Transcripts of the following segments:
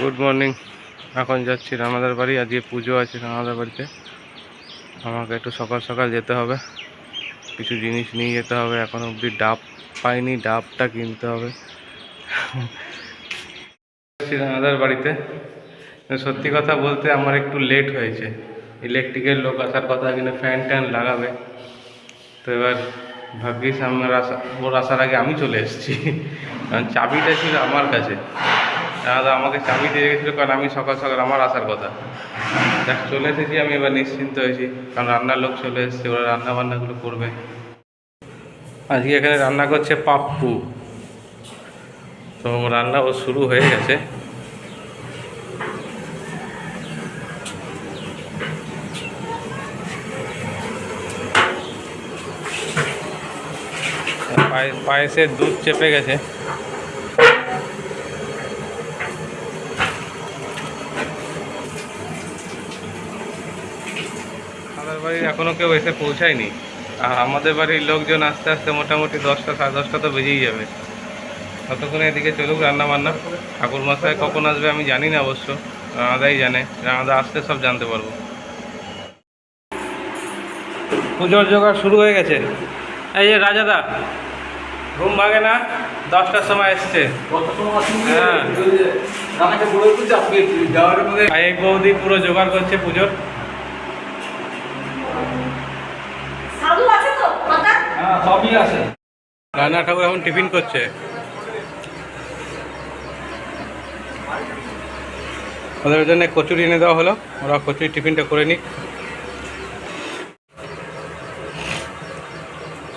Good morning এখন যাচ্ছি রানাদার বাড়ি, আজকে পুজো আছে রানাদার বাড়িতে। আমাকে একটু সকাল সকাল যেতে হবে। কিছু জিনিস নিয়ে যেতে হবে। এখন অবধি ডাব পাইনি, ডাবটা কিনতে হবে। রানাদার বাড়িতে। সত্যি কথা বলতে আমার একটু লেট হয়েছে। ইলেকট্রিকের লোক আসার কথা কিন্তু ফ্যান ট্যান লাগাবে। তো এবার ভাগ্যিস আমার আসা ওর আসার আগে আমি চলে এসেছি। কারণ চাবিটা ছিল আমার কাছে। দাদা, আমাকে চাবি দিয়ে গেছিল কারণ আমি সকাল সকাল আমার আসার কথা। দেখ, চলে এসেছি আমি, এবার নিশ্চিন্ত হয়েছি। কারণ রান্নার লোক চলে এসেছে, ওরা রান্না বান্নাগুলো করবে। আজকে এখানে রান্না করছে পাপ্পু। তো রান্না ও শুরু হয়ে গেছে। পায়ে- পায়েসের দুধ চেপে গেছে আমাদের বাড়ির এখনও কেউ এসে পৌঁছায়নি। আর আমাদের বাড়ির লোকজন আস্তে আস্তে মোটামুটি দশটা সাড়ে দশটা তো বেজেই যাবে। ততক্ষণে এদিকে চলুক রান্না বান্না ঠাকুর মশাই কখন আসবে আমি জানি না অবশ্য। রানাদাই জানে। রানাদা আসতে সব জানতে পারব। পুজোর জোগাড় শুরু হয়ে গেছে। এই যে রাজাদা ঘুম ভাঙে না? দশটার সময় এসছে। হ্যাঁ। বৌদি পুরো জোগাড় করছে পুজোর। সবই আছে। রান্না ঠাকুর এখন টিফিন করছে। ওদের জন্য কচুরি এনে দেওয়া হলো। ওরা কচুরি টিফিনটা করে নিক।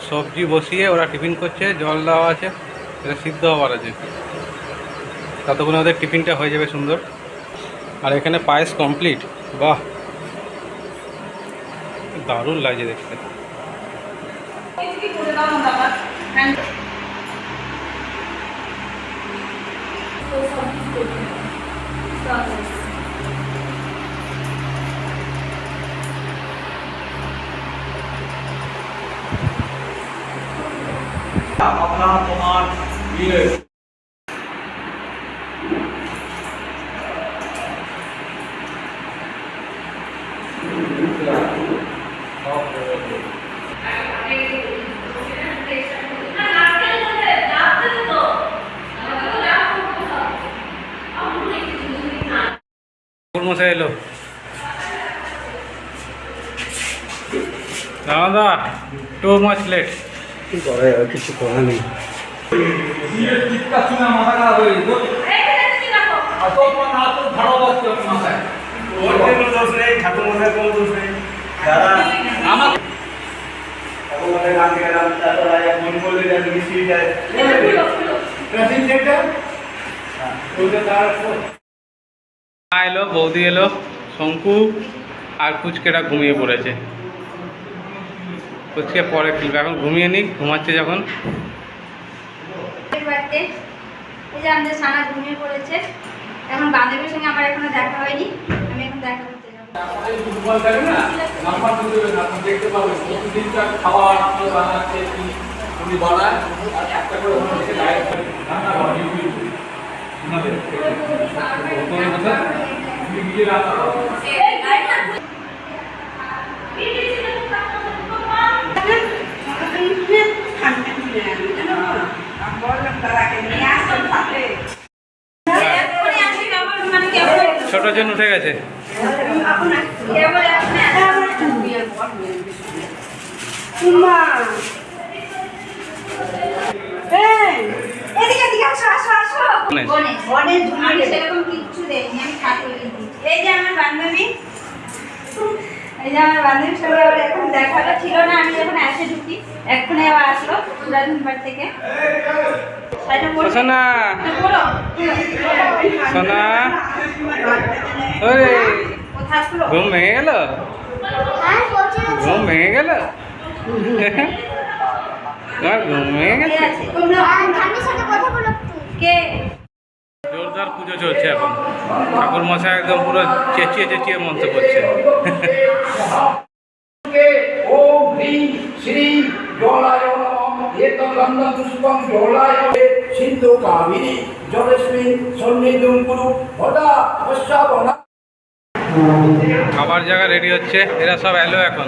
সবজি বসিয়ে ওরা টিফিন করছে, জল দেওয়া আছে, এটা সিদ্ধ হওয়ার আছে। ততক্ষণে ওদের টিফিনটা হয়ে যাবে সুন্দর। আর এখানে পায়েস কমপ্লিট বাহ! দারুণ লাগছে দেখতে। কি করে দাও না বাবা হ্যাঁ তো সব কিছু করতে হবে। চলো। আপনার তোমার ইয়ে মশাই এলো। দাদা টু মাছ লেট। কি করে কিছু করার নেই। আমার মা এলো বৌদি এলো শঙ্কু আর কুচকেটা ঘুমিয়ে পড়েছে। কুচকে পরে খেলবে। এখন ঘুমিয়ে নিক ঘুমাচ্ছে যখন। বাড়িতে এই যে আমাদের সানা ঘুমিয়ে পড়েছে। এখন বান্ধবীর সঙ্গে আমার এখনও দেখা হয়নি। আমি এখন দেখা করতে যাব। এই ফুটবল থাকে না নাম্বার দিতে হবে না আপনি দেখতে পাবেন। প্রতিদিনকার বানাচ্ছে ছোট জন উঠে গেছে। এদিকে এদিকে আসো আসো আসো। এই যে আমার বান্ধবী এই যে আমার বান্ধবীর সঙ্গে আবার এখন দেখা ছিল না আমি যখন আসে ঢুকি এক্ষুনি আবার আসলো পুরাতন বাড়ি থেকে? সোনা। সোনা। ওরে। ঘুম ভেঙে গেল? ঘুম ভেঙে গেল? তোমার ঘুম ভেঙে গেছে? কে? জোরদার পুজো চলছে এখন। ঠাকুর মশাই একদম পুরো চেঁচিয়ে চেঁচিয়ে মন্ত্র করছে। সিন্ধু জলস্মিন কুরু পশ্চাবনা খাবার জায়গা রেডি হচ্ছে। এরা সব এলো এখন।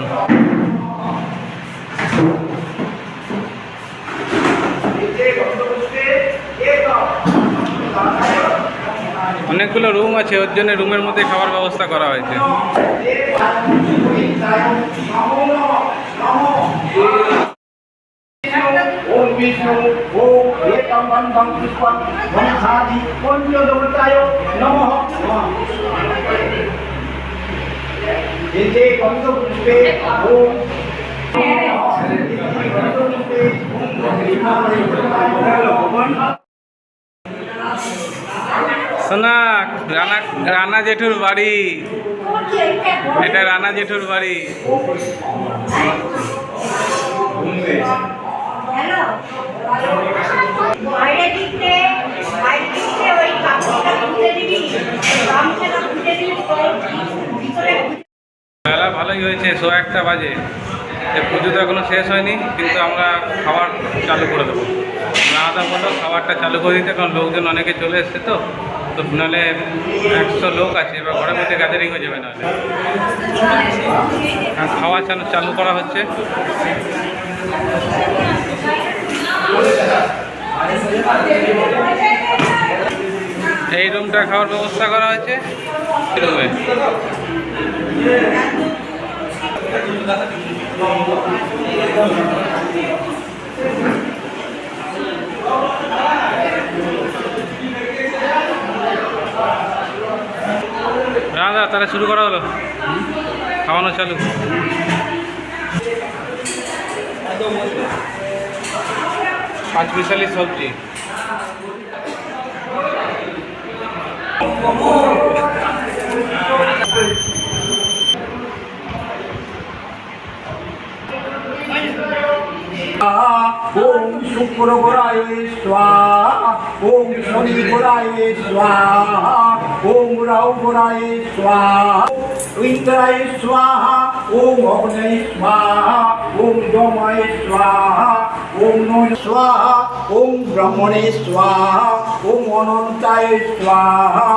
অনেকগুলো রুম আছে ওর জন্য রুমের মধ্যে খাবার ব্যবস্থা করা হয়েছে। রানা রানা জেঠুর বাড়ি। এটা রানা জেঠুর বাড়ি। মেলা ভালোই হয়েছে শো একটা বাজে। এ পুজো তো এখনও শেষ হয়নি, কিন্তু আমরা খাবার চালু করে দেবো। না রাধা বলল খাবারটা চালু করে দিতে, কারণ লোকজন অনেকে চলে এসছে তো। তো নাহলে একশো লোক আছে, এবার ঘরের মধ্যে গ্যাদারিং হয়ে যাবে নাহলে। আর খাওয়া চালু চালু করা হচ্ছে। এই রুমটা খাওয়ার ব্যবস্থা করা হয়েছে। রুমে দাদা তাহলে শুরু করা হলো। খাওয়ানো চালু। পাঁচ মিশালি সবজি ওম শুক্র গোড়ায় স্বাহা। গোড়ায় স্বাহা, ওম রাহু গোড়ায় স্বাহা ইন্দ্রায় স্বাহা, ওম অগ্নয় স্বাহা, ওম যমায় স্বাহা, ওম নয় স্বাহা, ওম ব্রহ্মণে স্বাহা, ওম অনন্তায় স্বাহা,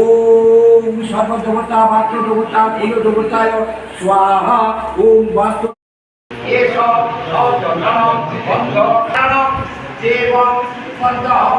ওম সর্বদেবতা মাতৃ দেবতা কুল দেবতায় স্বাহা, ওম বাস্তু এসব সজনম বন্ধনম দেবম বন্ধম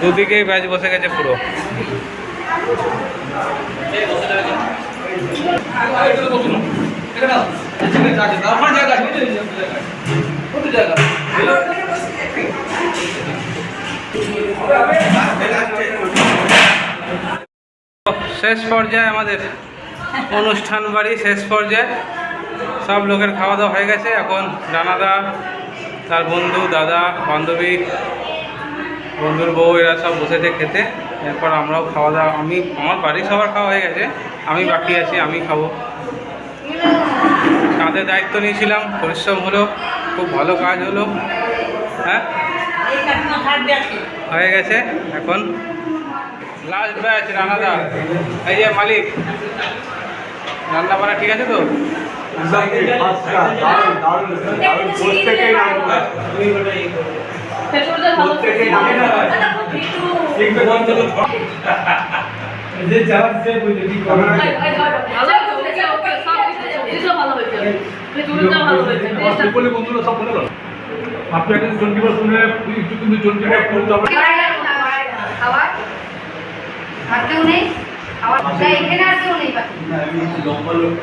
দুদিকেই ব্যাচ বসে গেছে পুরো। শেষ পর্যায়ে আমাদের অনুষ্ঠান বাড়ি, শেষ পর্যায়ে সব লোকের খাওয়া দাওয়া হয়ে গেছে। এখন রানাদা তার বন্ধু, দাদা, বান্ধবী, বন্ধুর বউ, এরা সব বসেছে খেতে। এরপর আমরাও খাওয়া দাওয়া, আমি, আমার বাড়ির সবার খাওয়া হয়ে গেছে, আমি বাকি আছি, আমি খাব। কাঁধে দায়িত্ব নিয়েছিলাম, পরিশ্রম হলো, খুব ভালো কাজ হলো। হ্যাঁ? হয়ে গেছে, এখন লাস্ট ব্যাচ রানাদা এই যে মালিক রান্না ঠিক আছে তো? আপনি একটা চন্ডিগড় শুনে কিন্তু চন্ডিগড় করতে হবে খাবার আর কেউ নেই খাবার এখানে আর কেউ নেই লম্বা লোক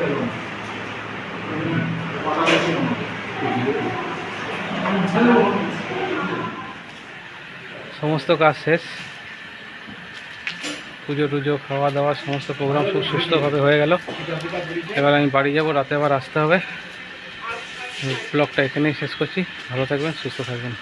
সমস্ত কাজ শেষ। পুজো টুজো, খাওয়া দাওয়া, সমস্ত প্রোগ্রাম খুব সুস্থভাবে হয়ে গেল। এবার আমি বাড়ি যাব, রাতে আবার আসতে হবে। ব্লগটা এখানেই শেষ করছি। ভালো থাকবেন, সুস্থ থাকবেন।